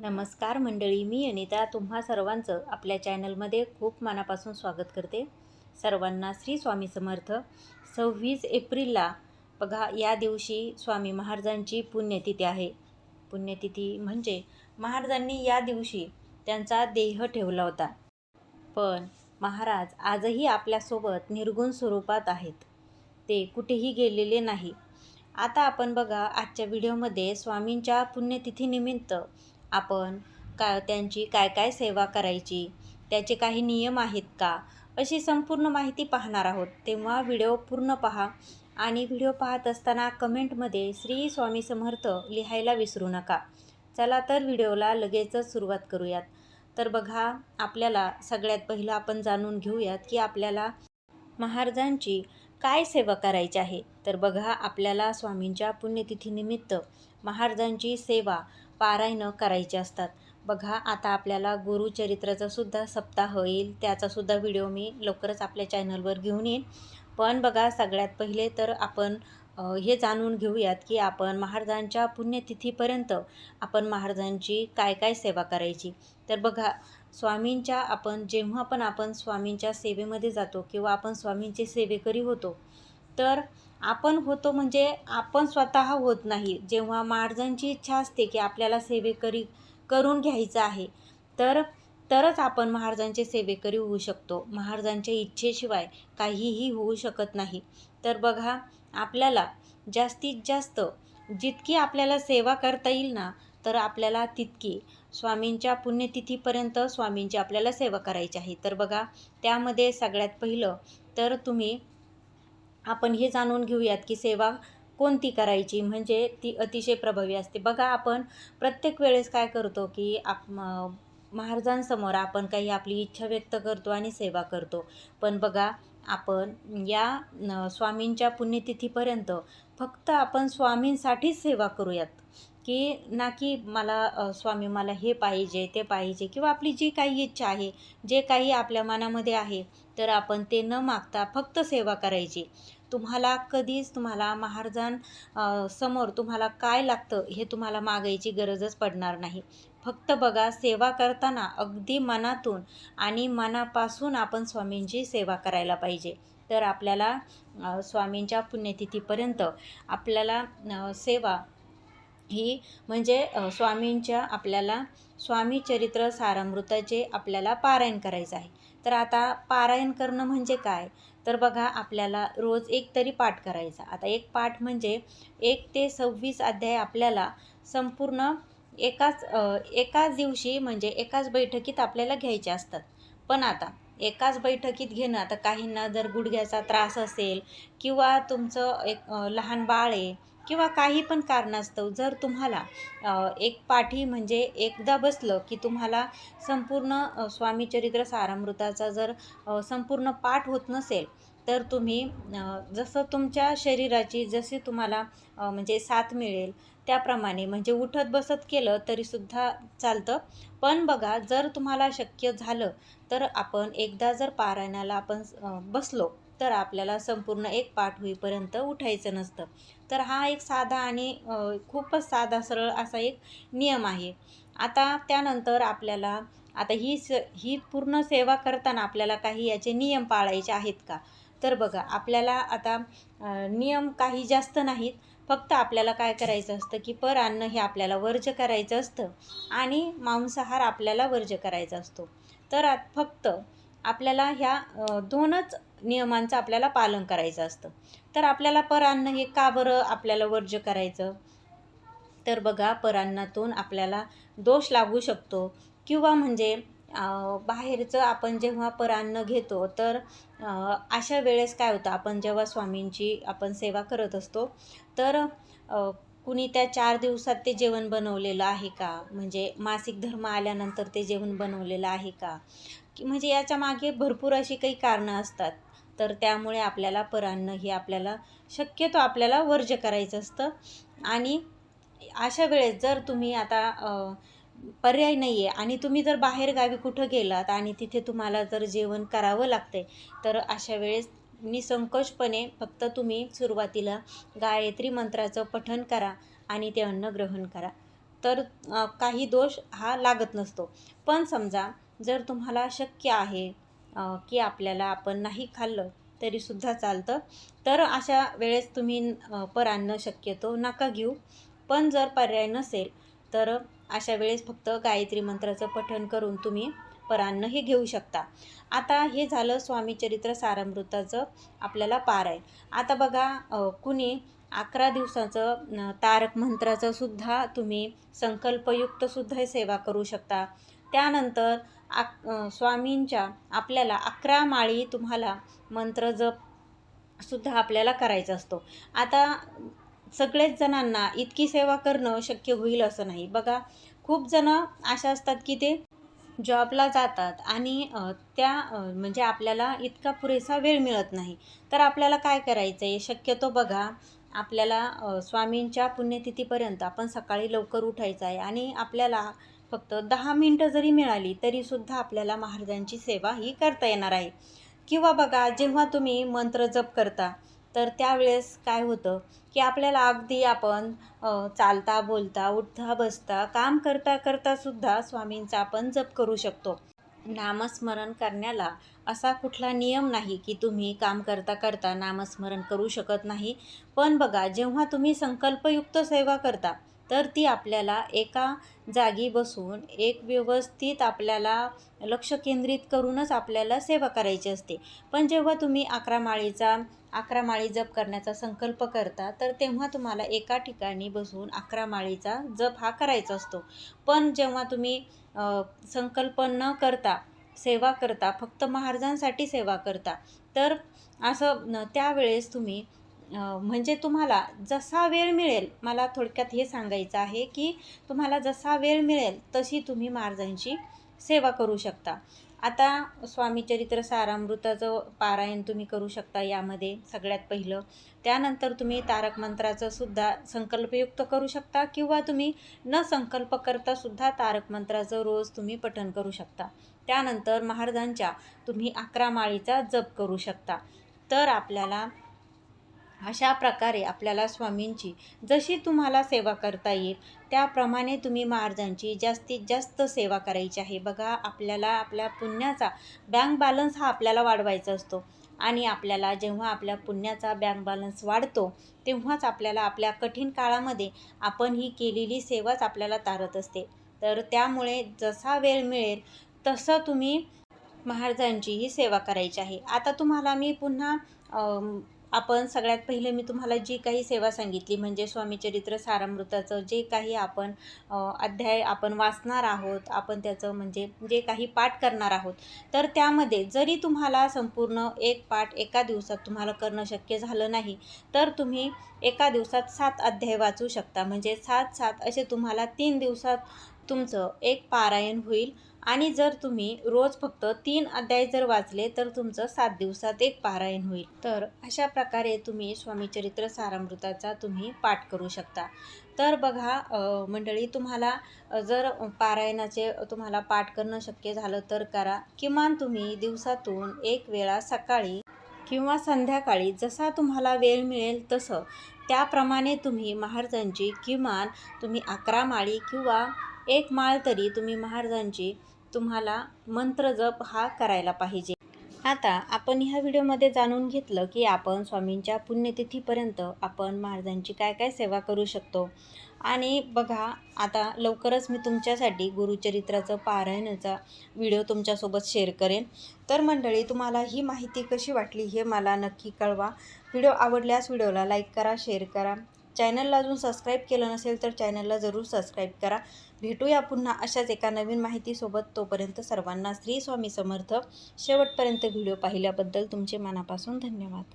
नमस्कार मंडळी मी अनिता तुम्हा सर्वांचं आपल्या चॅनलमध्ये खूप मनापासून स्वागत करते. सर्वांना श्री स्वामी समर्थ. सव्वीस एप्रिलला बघा या दिवशी स्वामी महाराजांची पुण्यतिथी आहे. पुण्यतिथी म्हणजे महाराजांनी या दिवशी त्यांचा देह ठेवला होता. पण महाराज आजही आपल्यासोबत निर्गुण स्वरूपात आहेत. ते कुठेही गेलेले नाही. आता आपण बघा आजच्या व्हिडिओमध्ये स्वामींच्या पुण्यतिथीनिमित्त आपण का त्यांची काय काय सेवा करायची त्याचे काही नियम आहेत का अशी संपूर्ण माहिती पाहणार आहोत. तेव्हा व्हिडिओ पूर्ण पहा आणि व्हिडिओ पाहत असताना कमेंटमध्ये श्री स्वामी समर्थ लिहायला विसरू नका. चला तर व्हिडिओला लगेचच सुरुवात करूयात. तर बघा आपल्याला सगळ्यात पहिलं आपण जाणून घेऊयात की आपल्याला महाराजांची काय सेवा करायची आहे. तर बघा आपल्याला स्वामींच्या पुण्यतिथीनिमित्त महाराजांची सेवा पारायणं करायची असतात. बघा आता आपल्याला गुरुचरित्राचा सुद्धा सप्ताह येईल त्याचासुद्धा व्हिडिओ मी लवकरच आपल्या चॅनलवर घेऊन येईन. पण बघा सगळ्यात पहिले तर आपण हे जाणून घेऊयात की आपण महाराजांच्या पुण्यतिथीपर्यंत आपण महाराजांची काय काय सेवा करायची. तर बघा स्वामींच्या आपण जेव्हा पण आपण स्वामींच्या सेवेमध्ये जातो किंवा आपण स्वामींचे सेवेकरी होतो तर आपण होतो म्हणजे आपण स्वतः होत नाही. जेव्हा महाराजांची इच्छा असते की आपल्याला सेवेकरी करून घ्यायचं आहे तर तरच आपण महाराजांचे सेवेकरी होऊ शकतो. महाराजांच्या इच्छेशिवाय काहीही होऊ शकत नाही. तर बघा आपल्याला जास्तीत जास्त जितकी आपल्याला सेवा करता येईल ना तर आपल्याला तितकी स्वामींच्या पुण्यतिथीपर्यंत स्वामींची आपल्याला सेवा करायची आहे. तर बघा त्यामध्ये सगळ्यात पहिलं तर तुम्ही आपण हे जाणून घेऊयात की सेवा कोणती करायची म्हणजे ती अतिशय प्रभावी असते. बघा आपण प्रत्येक वेळेस काय करतो की आप महाराजांसमोर आपण काही आपली इच्छा व्यक्त करतो आणि सेवा करतो. पण बघा आपण या स्वामींच्या पुण्यतिथीपर्यंत फक्त आपण स्वामींसाठीच सेवा करूयात. की ना की मला स्वामी मला हे पाहिजे ते पाहिजे किंवा आपली जी काही इच्छा आहे जे काही आपल्या मनामध्ये आहे तर आपण ते न मागता फक्त सेवा करायची. तुम्हाला कधीच तुम्हाला महाराजां समोर तुम्हाला काय लागतं हे तुम्हाला मागायची गरजच पडणार नाही. फक्त बघा सेवा करताना अगदी मनातून आणि मनापासून आपण स्वामींची सेवा करायला पाहिजे. तर आपल्याला स्वामींच्या पुण्यतिथीपर्यंत आपल्याला सेवा ही म्हणजे स्वामींच्या आपल्याला स्वामी चरित्र सारामृताचे आपल्याला पारायण करायचं आहे. तर आता पारायण करणं म्हणजे काय? तर बघा आपल्याला रोज एक तरी पाठ करायचा. आता एक पाठ म्हणजे एक ते सव्वीस अध्याय आपल्याला संपूर्ण एकाच एकाच दिवशी म्हणजे एकाच बैठकीत आपल्याला घ्यायचे असतात. पण आता एकाच बैठकीत घेणं आता काहींना जर गुडघ्याचा त्रास असेल किंवा तुमचं एक लहान बाळ आहे किंवा काही पण कारणास्तव जर तुम्हाला एक पाठी म्हणजे एकदा बसलं की तुम्हाला संपूर्ण स्वामीचरित्र स्वामी चरित्र सारामृताचा जर संपूर्ण पाठ होत नसेल तर तुम्ही जसं तुमच्या शरीराची जशी तुम्हाला म्हणजे साथ मिळेल त्याप्रमाणे म्हणजे उठत बसत केलं तरीसुद्धा चालतं. पण बघा जर तुम्हाला शक्य झालं तर आपण एकदा जर पारायणाला आपण बसलो तर आपल्याला संपूर्ण एक पाठ होईपर्यंत उठायचं नसतं. तर हा एक साधा आणि खूपच साधा सरळ असा एक नियम आहे. आता त्यानंतर आपल्याला आता ही स ही पूर्ण सेवा करताना आपल्याला काही याचे नियम पाळायचे आहेत का? तर बघा आपल्याला आता नियम काही जास्त नाहीत. फक्त आपल्याला काय करायचं असतं की पर अन्न हे आपल्याला वर्ज करायचं असतं आणि मांसाहार आपल्याला वर्ज करायचा असतो. तर फक्त आपल्याला ह्या दोनच नियमांचं आपल्याला पालन करायचं असतं. तर आपल्याला परान्न हे का बरं आपल्याला वर्ज्य करायचं? तर बघा परान्नातून आपल्याला दोष लागू शकतो. किंवा म्हणजे बाहेरचं आपण जेव्हा परान्न घेतो तर अशा वेळेस काय होतं आपण जेव्हा स्वामींची आपण सेवा करत असतो तर कुणी त्या चार दिवसात ते जेवण बनवलेलं आहे का? म्हणजे मासिक धर्म आल्यानंतर ते जेवण बनवलेलं आहे का? की म्हणजे याच्या मागे भरपूर अशी काही कारणं असतात. तर त्यामुळे आपल्याला परान्न हे आपल्याला शक्यतो आपल्याला वर्ज्य करायचं असतं. आणि अशा वेळेस जर तुम्ही आता पर्याय नाही आहे आणि तुम्ही जर बाहेरगावी कुठं गेलात आणि तिथे तुम्हाला जर जेवण करावं लागतंय तर अशा वेळेस निसंकोचपणे फक्त तुम्ही सुरुवातीला गायत्री मंत्राचं पठण करा आणि ते अन्न ग्रहण करा. तर काही दोष हा लागत नसतो. पण समजा जर तुम्हाला शक्य आहे की आपल्याला आपण नाही खाल्लं तरीसुद्धा चालतं. तर अशा वेळेस तुम्ही अ, परान्न शक्यतो नका घेऊ. पण जर पर्याय नसेल तर अशा वेळेस फक्त गायत्री मंत्राचं पठण करून तुम्ही परान्न हे घेऊ शकता. आता हे झालं स्वामीचरित्र सारामृताचं आपल्याला पारायण. आता बघा कुणी अकरा दिवसाचं तारक मंत्राचं सुद्धा तुम्ही संकल्पयुक्तसुद्धा सेवा करू शकता. त्यानंतर आक स्वामींच्या आपल्याला अकरा माळी तुम्हाला मंत्र जप सुद्धा आपल्याला करायचा असतो. आता सगळेच जणांना इतकी सेवा करणं शक्य होईल असं नाही. बघा खूप जणं अशा असतात की ते जॉबला जातात आणि त्या म्हणजे आपल्याला इतका पुरेसा वेळ मिळत नाही. तर आपल्याला काय करायचं आहे शक्यतो बघा आपल्याला स्वामींच्या पुण्यतिथीपर्यंत आपण सकाळी लवकर उठायचं आहे आणि आपल्याला फक्त दहा मिनटं जरी मिळाली तरीसुद्धा आपल्याला महाराजांची सेवा ही करता येणार आहे. किंवा बघा जेव्हा तुम्ही मंत्र जप करता तर त्यावेळेस काय होतं की आपल्याला अगदी आपण चालता बोलता उठता बसता काम करता करता सुद्धा स्वामींचा आपण जप करू शकतो. नामस्मरण करण्याला असा कुठला नियम नाही की तुम्ही काम करता करता नामस्मरण करू शकत नाही. पण बघा जेव्हा तुम्ही संकल्पयुक्त सेवा करता तर ती आपल्याला एका जागी बसून एक व्यवस्थित आपल्याला लक्ष केंद्रित करूनच आपल्याला सेवा करायची असते. पण जेव्हा तुम्ही अकरा माळीचा अकरा माळी जप करण्याचा संकल्प करता तर तेव्हा तुम्हाला एका ठिकाणी बसून अकरा माळीचा जप हा करायचा असतो. पण जेव्हा तुम्ही संकल्प न करता सेवा करता फक्त महाराजांसाठी सेवा करता तर असं त्यावेळेस तुम्ही म्हणजे तुम्हाला जसा वेळ मिळेल मला थोडक्यात हे सांगायचं आहे की तुम्हाला जसा वेळ मिळेल तशी तुम्ही महाराजांची सेवा करू शकता. आता स्वामीचरित्र सारामृताचं पारायण तुम्ही करू शकता यामध्ये सगळ्यात पहिलं. त्यानंतर तुम्ही तारक मंत्राचं सुद्धा संकल्पयुक्त करू शकता किंवा तुम्ही न संकल्प करता सुद्धा तारक मंत्राचं रोज तुम्ही पठण करू शकता. त्यानंतर महाराजांच्या तुम्ही अकरा माळीचा जप करू शकता. तर आपल्याला अशा प्रकारे आपल्याला स्वामींची जशी तुम्हाला सेवा करता येईल त्याप्रमाणे तुम्ही महाराजांची जास्तीत जास्त सेवा करायची आहे. बघा आपल्याला आपल्या पुण्याचा बँक बॅलन्स हा आपल्याला वाढवायचा असतो. आणि आपल्याला जेव्हा आपल्या पुण्याचा बँक बॅलन्स वाढतो तेव्हाच आपल्याला आपल्या कठीण काळामध्ये आपण ही केलेली सेवाच आपल्याला तारत असते. तर त्यामुळे जसा वेळ मिळेल तसं तुम्ही महाराजांची ही सेवा करायची आहे. आता तुम्हाला मी पुन्हा आपण सगळ्यात पहिले मी तुम्हाला जी काही सेवा सांगितली म्हणजे स्वामीचरित्र सारामृताचं जे काही आपण अध्याय आपण वाचणार आहोत आपण त्याचं म्हणजे जे काही पाठ करणार आहोत तर त्यामध्ये जरी तुम्हाला संपूर्ण एक पाठ एका दिवसात तुम्हाला करणं शक्य झालं नाही तर तुम्ही एका दिवसात सात अध्याय वाचू शकता. म्हणजे सात सात असे तुम्हाला तीन दिवसात तुमचं एक पारायण होईल. आणि जर तुम्ही रोज फक्त तीन अध्याय जर वाचले तर तुमचं सात दिवसात एक पारायण होईल. तर अशा प्रकारे तुम्ही स्वामीचरित्र सारामृताचा तुम्ही पाठ करू शकता. तर बघा मंडळी तुम्हाला जर पारायणाचे तुम्हाला पाठ करणं शक्य झालं तर करा. किमान तुम्ही दिवसातून एक वेळा सकाळी किंवा संध्याकाळी जसा तुम्हाला वेळ मिळेल तसं. त्याप्रमाणे तुम्ही महाराजांची किमान तुम्ही अकरा माळी किंवा एक माळ तरी तुम्ही महाराजांची तुम्हाला मंत्र जप हा करायला पाहिजे. आता आपण ह्या व्हिडिओमध्ये जाणून घेतलं की आपण स्वामींच्या पुण्यतिथीपर्यंत आपण महाराजांची काय काय सेवा करू शकतो. आणि बघा आता लवकरच मी तुमच्यासाठी गुरुचरित्राचं पारायणाचा व्हिडिओ तुमच्यासोबत शेअर करेन. तर मंडळी तुम्हाला ही माहिती कशी वाटली हे मला नक्की कळवा. व्हिडिओ आवडल्यास व्हिडिओला लाईक करा शेअर करा. चॅनलला अजून सबस्क्राईब केलं नसेल तर चॅनलला जरूर सबस्क्राईब करा. भेटूया पुन्हा अशाच एका नवीन माहितीसोबत. तोपर्यंत सर्वांना श्री स्वामी समर्थ. शेवटपर्यंत व्हिडिओ पाहिल्याबद्दल तुमचे मनापासून धन्यवाद.